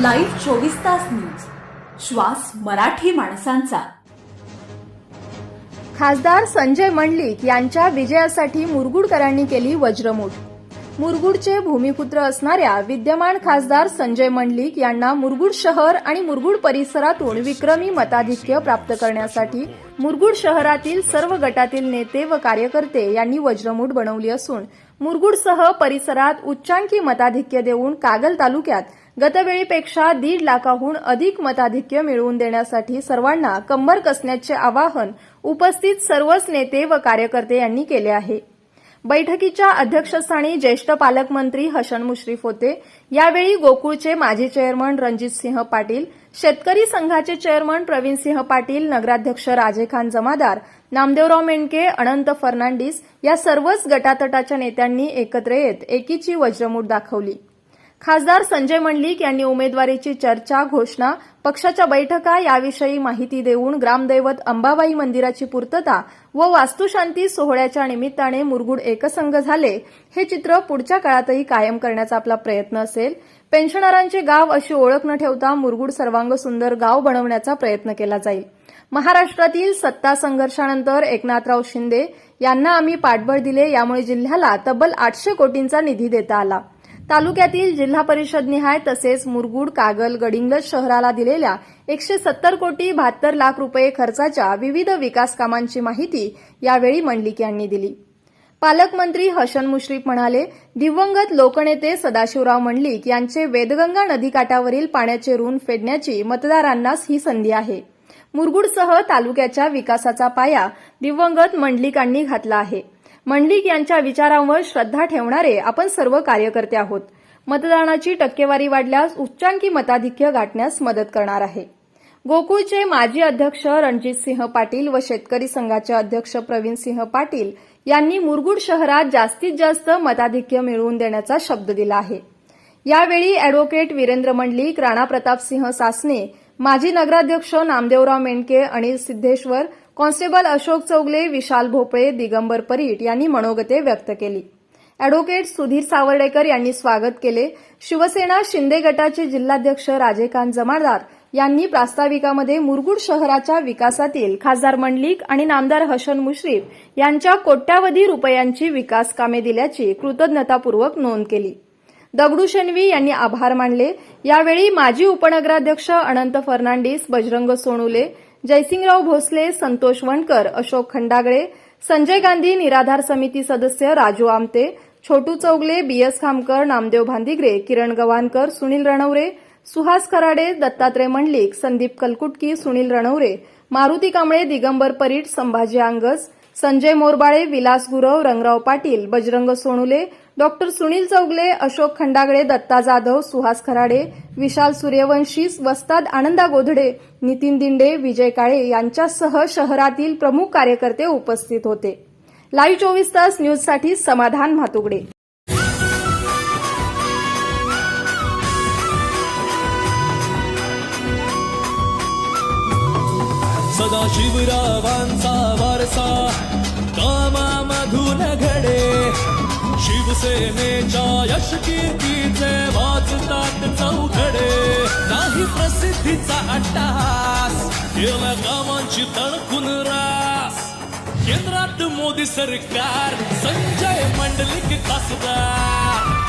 Live चोवीस तास news. श्वास मराठी माणसांचा. खासदार संजय मंडलिक यांच्या विजयासाठी मुरगुडकरांनी केली वज्रमूठ. मुरगुडचे भूमिपुत्र असणाऱ्या विद्यमान खासदार संजय मंडलिक यांना मुरगुड शहर आणि मुरगुड परिसरातून विक्रमी मताधिक्य प्राप्त करण्यासाठी मुरगुड शहरातील सर्व गटातील नेते व कार्यकर्ते यांनी वज्रमूठ बनवली असून मुरगुडसह परिसरात उच्चांकी मताधिक्य देऊन कागल तालुक्यात गतवेळीपेक्षा दीड लाखाहून अधिक मताधिक्य मिळवून देण्यासाठी सर्वांना कंबर कसण्याचे आवाहन उपस्थित सर्वच नेते व कार्यकर्ते यांनी केले आहे. बैठकीच्या अध्यक्षस्थानी ज्येष्ठ पालकमंत्री हसन मुश्रीफ होते. यावेळी गोकुळचे माजी चेअरमन रणजितसिंह पाटील शेतकरी संघाचे चेअरमन प्रवीणसिंह पाटील नगराध्यक्ष राजेखान जमादार नामदेवराव मेंडके अनंत फर्नांडिस या सर्वच गटातटाच्या नेत्यांनी एकत्र येत एकीची वज्रमूठ दाखवली. खासदार संजय मंडलिक यांनी उमेदवारीची चर्चा घोषणा पक्षाच्या बैठका याविषयी माहिती देऊन ग्रामदैवत अंबाबाई मंदिराची पूर्तता व वास्तुशांती सोहळ्याच्या निमित्ताने मुरगुड एकसंघ झाले. हे चित्र पुढच्या काळातही कायम करण्याचा आपला प्रयत्न असेल. पेन्शनरांचे गाव अशी ओळख न ठेवता मुरगुड सर्वांग सुंदर गाव बनवण्याचा प्रयत्न केला जाईल. महाराष्ट्रातील सत्ता संघर्षानंतर एकनाथराव शिंदे यांना आम्ही पाठबळ दिले यामुळे जिल्ह्याला तब्बल आठशे कोटींचा निधी देता आला. तालुक्यातील जिल्हा परिषद निहाय तसेच मुरगुड कागल गडिंगलज शहराला दिलेल्या एकशे सत्तर कोटी बहात्तर लाख रुपये खर्चाच्या विविध विकास कामांची माहिती यावेळी मंडलिक यांनी दिली. पालकमंत्री हसन मुश्रीफ म्हणाले दिवंगत लोकनेते सदाशिवराव मंडलिक यांचे वेदगंगा नदीकाठावरील पाण्याचे ऋण फेडण्याची मतदारांनाच ही संधी आहे. मुरगुडसह तालुक्याच्या विकासाचा पाया दिवंगत मंडलिकांनी घातला आहे. मंडलिक यांच्या विचारांवर श्रद्धा ठेवणारे आपण सर्व कार्यकर्ते आहोत. मतदानाची टक्केवारी वाढल्यास उच्चांकी मताधिक्य गाठण्यास मदत करणार आहे. गोकुळचे माजी अध्यक्ष रणजितसिंह पाटील व शेतकरी संघाचे अध्यक्ष प्रवीण सिंह पाटील यांनी मुरगुड शहरात जास्तीत जास्त मताधिक्य मिळवून देण्याचा शब्द दिला आहे. यावेळी अॅडव्होकेट वीरेंद्र मंडलिक राणा प्रतापसिंह सासने माजी नगराध्यक्ष नामदेवराव मेंडके अनिल सिद्धेश्वर कॉन्स्टेबल अशोक चौगले विशाल भोपळे दिगंबर परीट यांनी मनोगते व्यक्त केली. अॅडव्होकेट सुधीर सावर्डेकर यांनी स्वागत केले. शिवसेना शिंदे गटाचे जिल्हाध्यक्ष राजेकांत जमादार यांनी प्रास्ताविकामध्ये मुरगुड शहराच्या विकासातील खासदार मंडलिक आणि नामदार हसन मुश्रीफ यांच्या कोट्यावधी रुपयांची विकास कामे दिल्याची कृतज्ञतापूर्वक नोंद केली. दगडू शेणवी यांनी आभार मानले. यावेळी माजी उपनगराध्यक्ष अनंत फर्नांडिस बजरंग सोनुले जयसिंगराव भोसले संतोष वणकर अशोक खंडागळे संजय गांधी निराधार समिती सदस्य राजू आमते छोटू चौगले बीएस खामकर नामदेव भांदिग्रे किरण गवानकर सुनील रणवरे सुहास खराडे दत्तात्रय मंडलिक संदीप कलकुटकी सुनील रणवरे मारुती कांबळे दिगंबर परीट संभाजी आंगस संजय मोरबाळे विलास गुरव रंगराव पाटील बजरंग सोनुले डॉक्टर सुनील चौगले अशोक खंडागळे दत्ता जाधव सुहास खराडे विशाल सूर्यवंशी वस्ताद आनंदा गोधडे नितीन दिंडे विजय काळे यांच्यासह शहरातील प्रमुख कार्यकर्ते उपस्थित होते. लाईव्ह चोवीस तास न्यूजसाठी समाधान म्हातुगडे. सदा शिवरावांचा वारसा शिवसेनेच्या यश कीर्तीचे वाचतात चौघडे. नाही प्रसिद्धीचा अट्टास केला कामांची तणकून रास. केंद्रात मोदी सरकार संजय मंडलिक खासदार.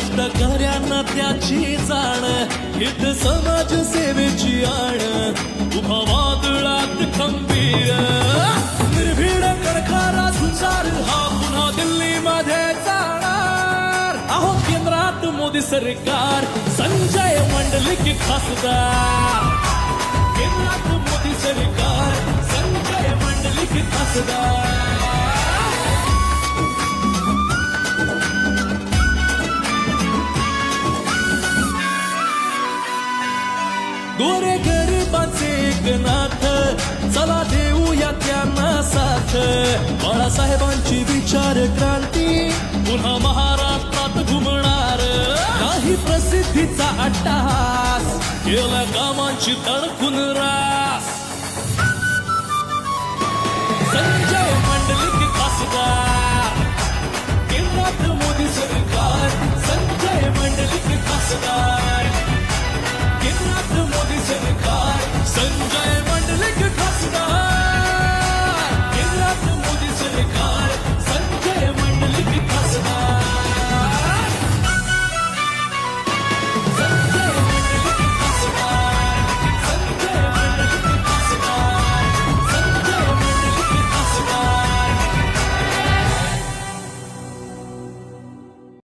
कष्टकऱ्यांना त्याची जाण हित समाज सेवेची आण. उभा वादळात खंबीर. निर्भीड कडखारा सुचार हा पुन्हा दिल्लीमध्ये जाणार. अहो केंद्रात मोदी सरकार संजय मंडलिक खासदार. केंद्रात मोदी सरकार संजय मंडलिक खासदार. साथ बाळासाहेबांची विचार क्रांती पुन्हा महाराष्ट्रात घुमणार. काही प्रसिद्धीचा अट्टहास केला कामांची तडकून रास.